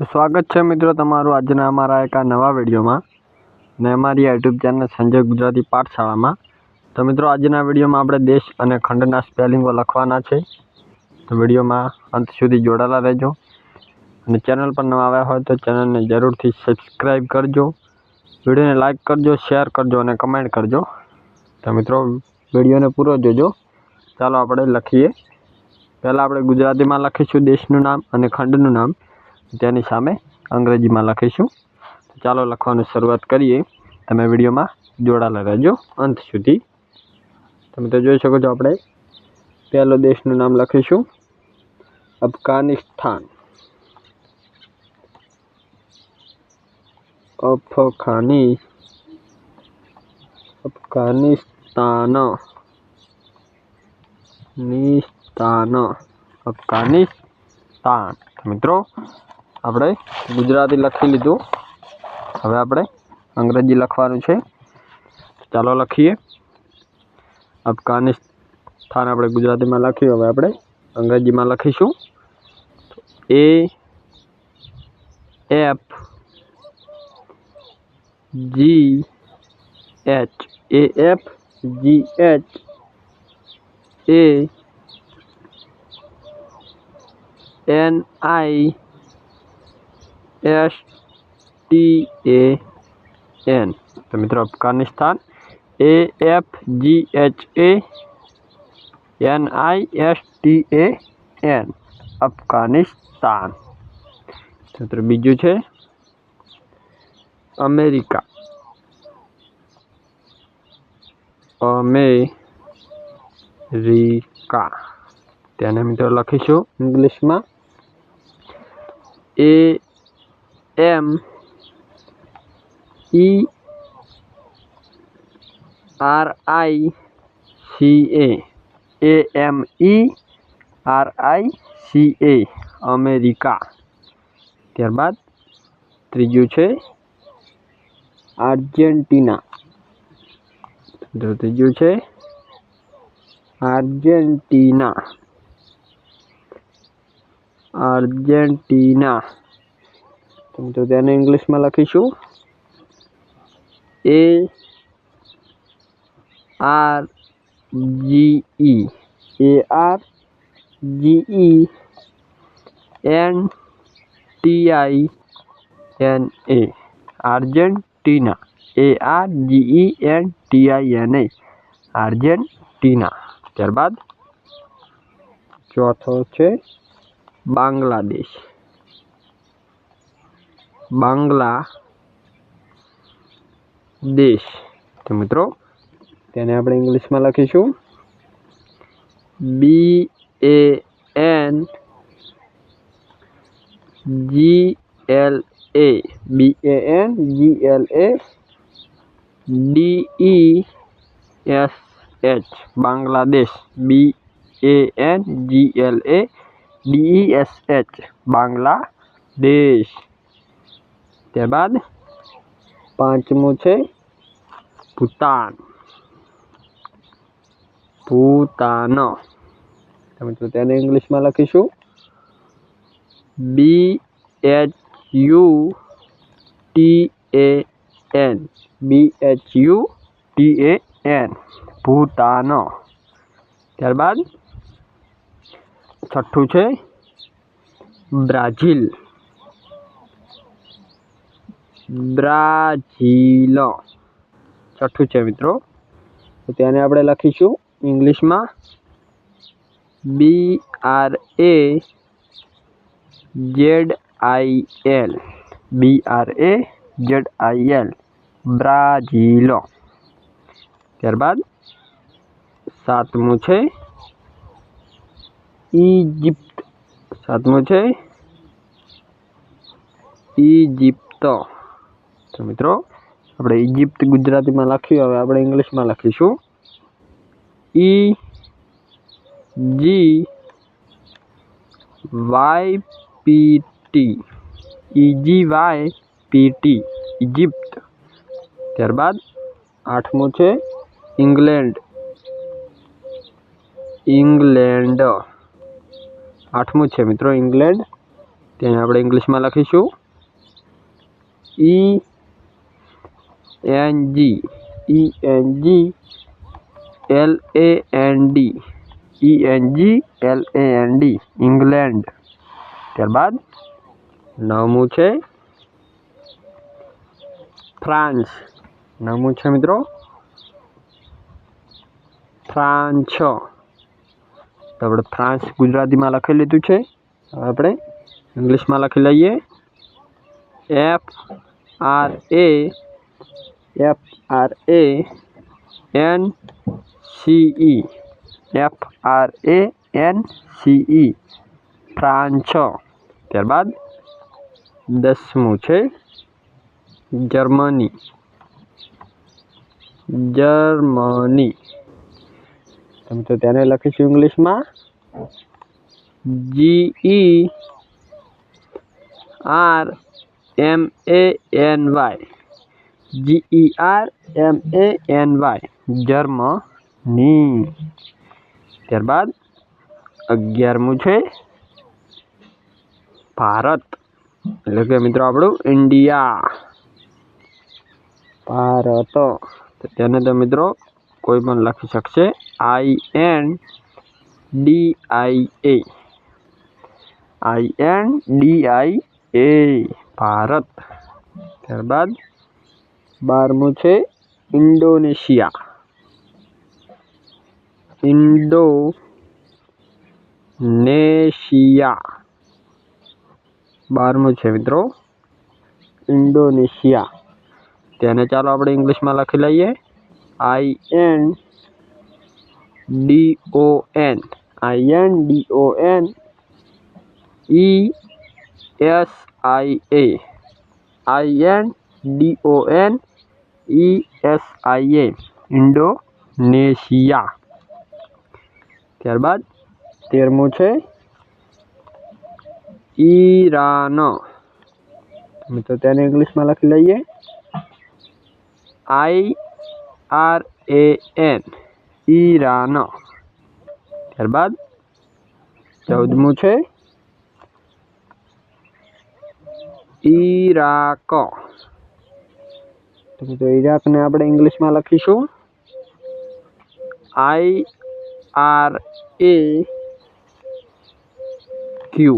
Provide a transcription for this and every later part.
તો સ્વાગત છે મિત્રો તમારું આજના અમારા એક આ નવા વિડીયોમાં ને અમારી યુટ્યુબ ચેનલ સંજય ગુજરાતી પાઠશાળામાં. તો મિત્રો આજના વિડીયોમાં આપણે દેશ અને ખંડના સ્પેલિંગો લખવાના છે. તો વિડીયોમાં અંત સુધી જોડાયેલા રહેજો. અને ચેનલ પર નવા આવ્યા હોય તો ચેનલને જરૂરથી સબસ્ક્રાઈબ કરજો. વિડીયોને લાઈક કરજો શેર કરજો અને કમેન્ટ કરજો. તો મિત્રો વિડીયોને પૂરો જોજો. ચાલો આપણે લખીએ. પહેલાં આપણે ગુજરાતીમાં લખીશું દેશનું નામ અને ખંડનું નામ. તેની સામે અંગ્રેજીમાં લખીશું. ચાલો લખવાનું શરૂઆત કરીએ. તમે વિડીયોમાં જોડાયેલા રહેજો અંત સુધી. તમે તો જોઈ શકો છો આપણે પહેલો દેશનું નામ લખીશું. અફઘાનિસ્તાન. અફઘાની, અફઘાનિસ્તાન. નિસ્તાન. અફઘાનિસ્તાન. મિત્રો આપણે ગુજરાતી લખી લીધું હવે આપણે અંગ્રેજી લખવાનું છે ચાલો લખીએ અફઘાનિસ્તાન આપણે ગુજરાતીમાં લખ્યું હવે આપણે અંગ્રેજીમાં લખીશું A F G H A F G H A N I S T A N તો મિત્રો, Afghanistan. A F G H A N I S T A N Afghanistan. મિત્રો, બીજું છે અમેરિકા. અમેરિકા. તેને મિત્રો લખીશું ઇંગ્લિશમાં. A M E R I C A A M E R I C A America ત્યારબાદ ત્રીજું છે આર્જેન્ટિના તો ત્રીજું છે આર્જેન્ટિના આર્જેન્ટિના તો તેને ઇંગ્લિશમાં લખીશું A R G E A R G E N T I N A Argentina A R G E N T I N A Argentina ત્યારબાદ ચોથો છે બાંગ્લાદેશ બાંગ્લા દેશ તો મિત્રો તેને આપણે ઇંગ્લિશમાં લખીશું B A N G L A B A N G L A D E S H Bangladesh B A N G L A D E S H Bangladesh ત્યારબાદ પાંચમું છે ભૂતાન. ભૂતાન. તો તેને ઇંગ્લિશમાં લખીશું. B H U T A N B H U T A N Bhutan. ત્યારબાદ છઠ્ઠું છે બ્રાઝીલ. બ્રાઝીલ. છઠ્ઠું છે મિત્રો. તો તેને આપણે લખીશું ઇંગ્લિશમાં B R A Z I L B R A Z I L Brazil. ત્યારબાદ સાતમું છે ઇજિપ્ત સાતમું છે ઇજિપ્ત તો મિત્રો. આપણે ઇજિપ્ત ગુજરાતીમાં લખ્યું, હવે આપણે ઇંગ્લિશમાં લખીશું. E, G, Y, P, T. E G Y, P, T. Egypt ત્યારબાદ આઠમું છે ઇંગ્લેન્ડ. ઇંગ્લેન્ડ. આઠમું છે મિત્રો ઇંગ્લેન્ડ. તેને આપણે ઇંગ્લિશમાં લખીશું. E N G E N G L A N D E N G L A N D England ત્યારબાદ નવમું છે ફ્રાન્સ નવમું છે મિત્રો ફ્રાન્સ તો આપણે ફ્રાન્સ ગુજરાતીમાં લખી લીધું છે હવે આપણે ઇંગ્લિશમાં લખી લઈએ F R A F R A N C E F R A N C E France ત્યારબાદ દસમું છે જર્મની જર્મની તમે તો તેને લખીશું ઇંગ્લિશમાં G E R M A N Y G E R M A N Y Germany ત્યારબાદ અગિયારમું છે ભારત એટલે કે મિત્રો આપણું ઇન્ડિયા ભારત તો તેને તો મિત્રો કોઈ પણ લખી શકશે I N D I A I N D I A Bharat ત્યારબાદ બારમું છે ઇન્ડોનેશિયા ઇન્ડો નેશિયા બારમું છે મિત્રો ઇન્ડોનેશિયા તેને ચાલો આપણે ઇંગ્લિશમાં લખી લઈએ I N D O N I N D O N E S I A I N D O N E S I A, Indonesia. ત્યારબાદ તેરમું છે ઈરાન. તો તેને ઇંગ્લિશમાં લખી લઈએ. I R A N, Iran. ત્યારબાદ ચૌદમું છે ઈરાક. તો ઇરાકને આપણે ઇંગ્લિશમાં લખીશું. I R A Q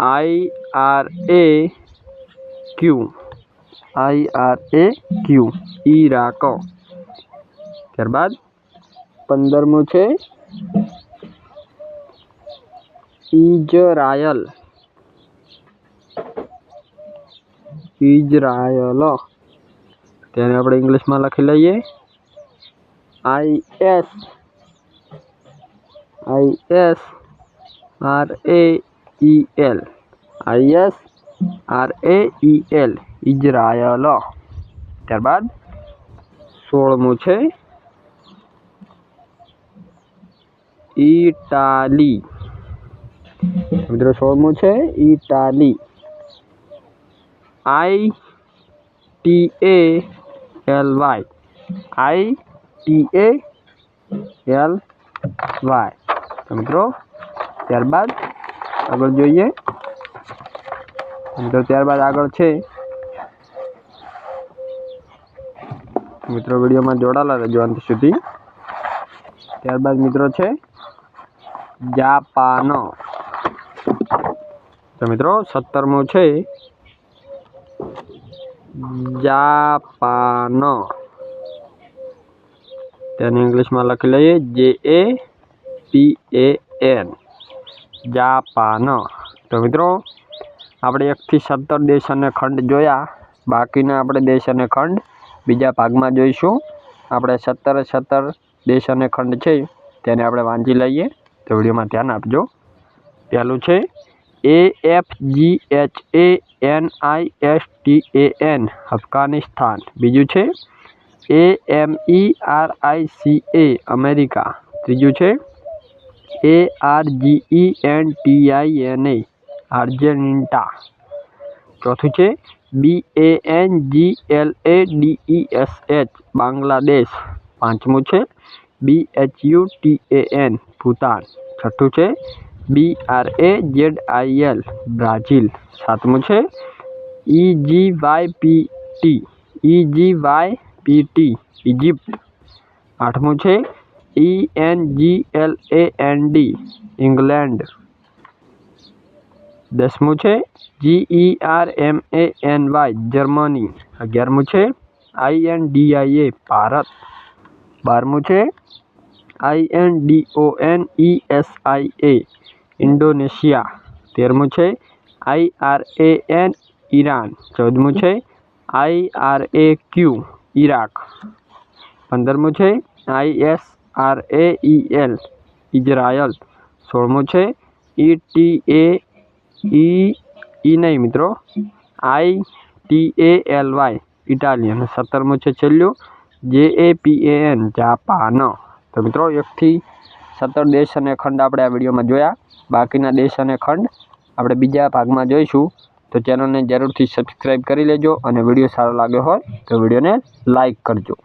I R A Q I R A Q Iraq ત્યારબાદ પંદરમું છે. ઇઝરાયલ ઇઝરાયલ તેને આપણે ઇંગ્લિશમાં લખી લઈએ I S I S R A E L I S R A E L Israel ત્યારબાદ સોળમું છે ઇટાલી મિત્રો સોળમું છે Italy I T A L Y I T A L Y મિત્રો ત્યારબાદ આગળ જોઈએ. મિત્રો, ત્યારબાદ આગળ છે. મિત્રો, વિડીયોમાં જોડાયેલા રહેજો અંત સુધી. ત્યારબાદ મિત્રો છે જાપાનો. તો મિત્રો, સત્તરમું છે જાપાન. તેને ઇંગ્લિશમાં લખી લઈએ જે એ પી એ એન જાપાન. તો મિત્રો, આપણે એકથી સત્તર દેશ અને ખંડ જોયા. બાકીના આપણે દેશ અને ખંડ બીજા ભાગમાં જોઈશું. આપણે સત્તરે સત્તર દેશ અને ખંડ છે, તેને આપણે વાંચી લઈએ. તો વિડીયોમાં ધ્યાન આપજો. પહેલું છે A F G H A N I S T A N Afghanistan બીજું છે A M E R I C A America ત્રીજું છે A R G E N T I N A Argentina ચોથું છે B A N G L A D E S H Bangladesh પાંચમું છે B H U T A N Bhutan છઠ્ઠું છે B R A Z I L Brazil साथ मुझे E G Y P T E G Y P T Egypt आठ मुझे E N G L A N D England दस मुझे G E R M A N Y Germany ग्यारह मुझे I N D I A Bharat. बारह मुझे I N D O N E S I A Indonesia, તેરમું છે. I R A N, Iran, ચૌદમું છે. I R A Q, Iraq. પંદરમું છે. I S R A E L Israel સોળમું છે. E T A E E નહીં મિત્રો. I T A L Y, Italian. સત્તરમું છે છેલ્લું. જે એ પી A N, Japan. તો મિત્રો, એકથી સત્તર દેશ અને ખંડ આપણે આ વિડીયોમાં જોયા. બાકીના દેશ અને ખંડ આપણે બીજા ભાગમાં જોઈશું. તો ચેનલને જરૂરથી સબસ્ક્રાઈબ કરી લેજો અને વીડિયો સારો લાગ્યો હોય તો વિડીયોને લાઈક કરજો.